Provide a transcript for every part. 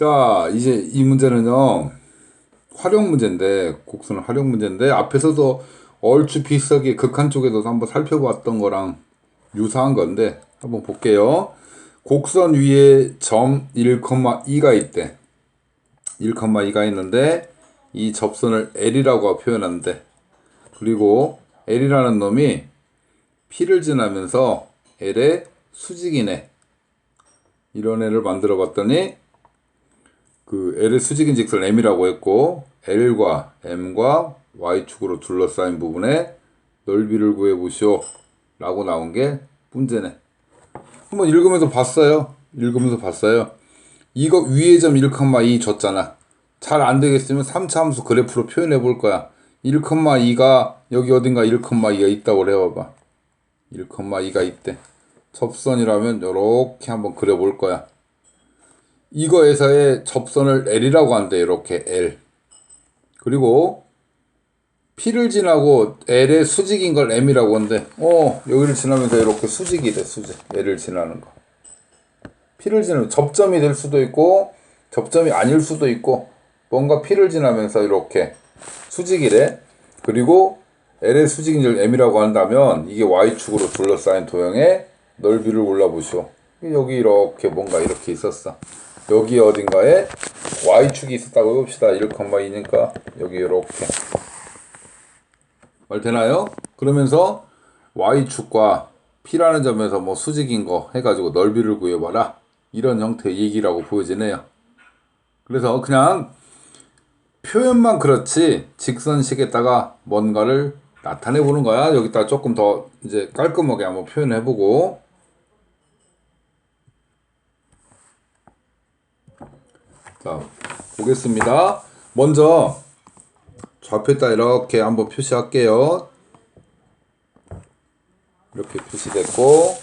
자, 이제 이 문제는요. 활용 문제인데, 곡선은 활용 문제인데, 앞에서도 얼추 비슷하게 극한 쪽에서 한번 살펴봤던 거랑 유사한 건데, 한번 볼게요. 곡선 위에 점 1,2가 있대. 1,2가 있는데, 이 접선을 L이라고 표현하는데, 그리고 L이라는 놈이 P를 지나면서 L의 수직이네. 이런 애를 만들어 봤더니 그 L의 수직인 직선 M이라고 했고 L과 M과 Y축으로 둘러싸인 부분에 넓이를 구해 보시오 라고 나온 게 문제네. 한번 읽으면서 봤어요. 읽으면서 봤어요. 이거 위의 점1,2 줬잖아. 잘 안 되겠으면 3차 함수 그래프로 표현해 볼 거야. 1,2가 여기 어딘가 1,2가 있다고 그래봐봐. 1,2가 있대. 접선이라면 이렇게 한번 그려볼 거야. 이거에서의 접선을 L이라고 한대. 이렇게 L. 그리고 P를 지나고 L의 수직인 걸 M이라고 한대. 어, 여기를 지나면서 이렇게 수직이 돼. 수직. L을 지나는 거. P를 지나면 접점이 될 수도 있고 접점이 아닐 수도 있고 뭔가 P를 지나면서 이렇게 수직이래. 그리고 L의 수직인 줄 M이라고 한다면 이게 Y축으로 둘러싸인 도형의 넓이를 골라보시오. 여기 이렇게 뭔가 이렇게 있었어. 여기 어딘가에 Y축이 있었다고 해봅시다. 1,2니까 여기 이렇게. 말 되나요? 그러면서 Y축과 P라는 점에서 뭐 수직인 거 해가지고 넓이를 구해봐라. 이런 형태의 얘기라고 보여지네요. 그래서 그냥 표현만 그렇지 직선식에다가 뭔가를 나타내 보는 거야. 여기다 조금 더 이제 깔끔하게 한번 표현해 보고 자 보겠습니다. 먼저 좌표에다 이렇게 한번 표시할게요. 이렇게 표시됐고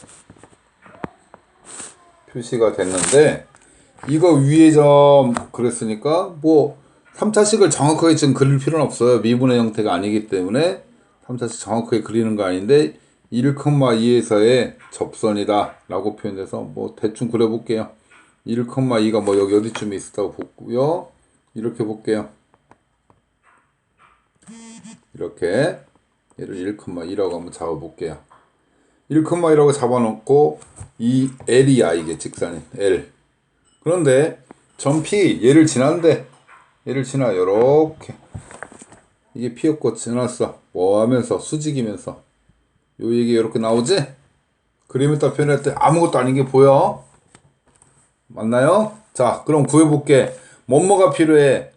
표시가 됐는데 이거 위에 점 그랬으니까 뭐 3차식을 정확하게 지금 그릴 필요는 없어요. 미분의 형태가 아니기 때문에 3차식 정확하게 그리는 거 아닌데 1,2에서의 접선이다 라고 표현해서 뭐 대충 그려볼게요. 1,2가 뭐 여기 어디쯤에 있었다고 보고요. 이렇게 볼게요. 이렇게 얘를 1,2라고 한번 잡아볼게요. 1,2라고 잡아놓고 이 L이야 이게 직선이 L. 그런데 점 P 얘를 지난데 얘를 지나 요렇게 이게 P였고 지났어. 뭐 하면서 수직이면서 요 얘기 이렇게 나오지? 그림에다 표현할 때 아무것도 아닌 게 보여. 맞나요? 자, 그럼 구해볼게. 뭐뭐가 필요해?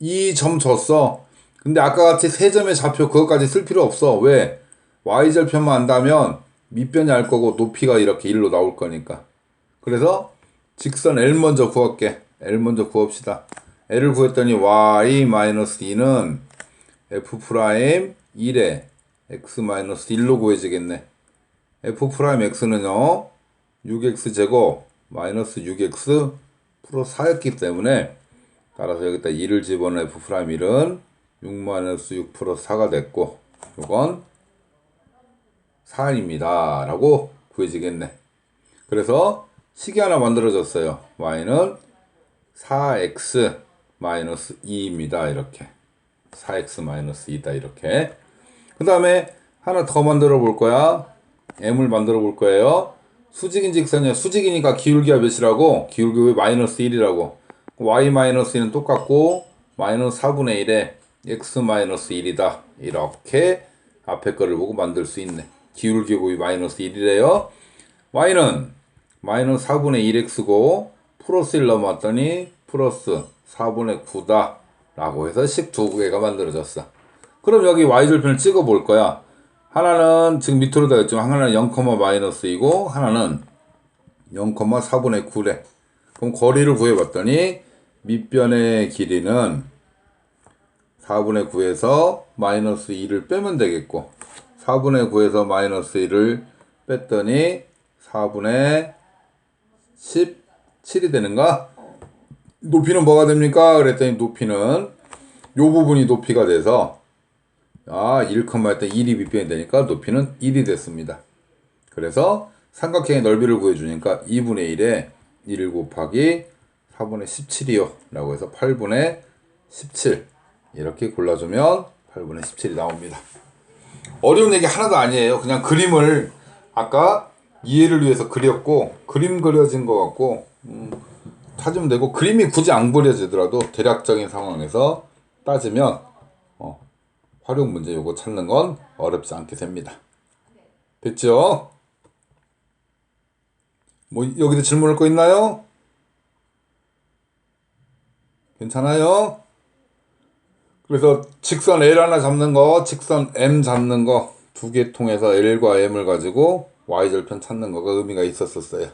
이 점 줬어. 근데 아까 같이 세 점의 좌표 그것까지 쓸 필요 없어. 왜? y절편만 안다면 밑변이 알 거고 높이가 이렇게 1로 나올 거니까. 그래서 직선 L 먼저 구할게. L 먼저 구합시다. L을 구했더니 y-2는 f 프라임 1에 x-1로 구해지겠네. f 프라임 x는요. 6x 제곱 마이너스 6x 플러스 4였기 때문에 따라서 여기다 2를 집어넣은 f 프라임 1은 6 마이너스 6 플러스 4가 됐고 이건 4입니다. 라고 구해지겠네. 그래서 식이 하나 만들어졌어요. y는 4x 마이너스 2입니다. 이렇게 4x 마이너스 2다 이렇게 그 다음에 하나 더 만들어 볼 거야. m을 만들어 볼 거예요. 수직인 직선이야. 수직이니까 기울기가 몇이라고? 기울기 왜 마이너스 1이라고? y 마이너스 1은 똑같고 마이너스 4분의 1에 x 마이너스 1이다. 이렇게 앞에 거를 보고 만들 수 있네. 기울기 곱이 마이너스 1이래요. y는 마이너스 4분의 1x고 플러스 1 넘어왔더니 플러스 4분의 9다. 라고 해서 식 두 개가 만들어졌어. 그럼 여기 y절편을 찍어 볼 거야. 하나는 지금 밑으로 되었지만 하나는 0, 마이너스이고 하나는 0,4분의 9래. 그럼 거리를 구해봤더니 밑변의 길이는 4분의 9에서 마이너스 2를 빼면 되겠고 4분의 9에서 마이너스 1을 뺐더니 4분의 17이 되는가? 높이는 뭐가 됩니까? 그랬더니 높이는 요 부분이 높이가 돼서 아 1컴마 때 1이 밑변이 되니까 높이는 1이 됐습니다. 그래서 삼각형의 넓이를 구해주니까 2분의 1에 1 곱하기 4분의 17이요. 라고 해서 8분의 17. 이렇게 골라주면 8분의 17이 나옵니다. 어려운 얘기 하나도 아니에요. 그냥 그림을 아까 이해를 위해서 그렸고, 그림 그려진 것 같고, 음, 찾으면 되고, 그림이 굳이 안 그려지더라도 대략적인 상황에서 따지면, 어, 활용 문제 요거 찾는 건 어렵지 않게 됩니다. 됐죠? 뭐, 여기도 질문할 거 있나요? 괜찮아요? 그래서 직선 L 하나 잡는 거, 직선 M 잡는 거 두 개 통해서 L과 M을 가지고 Y절편 찾는 거가 의미가 있었었어요.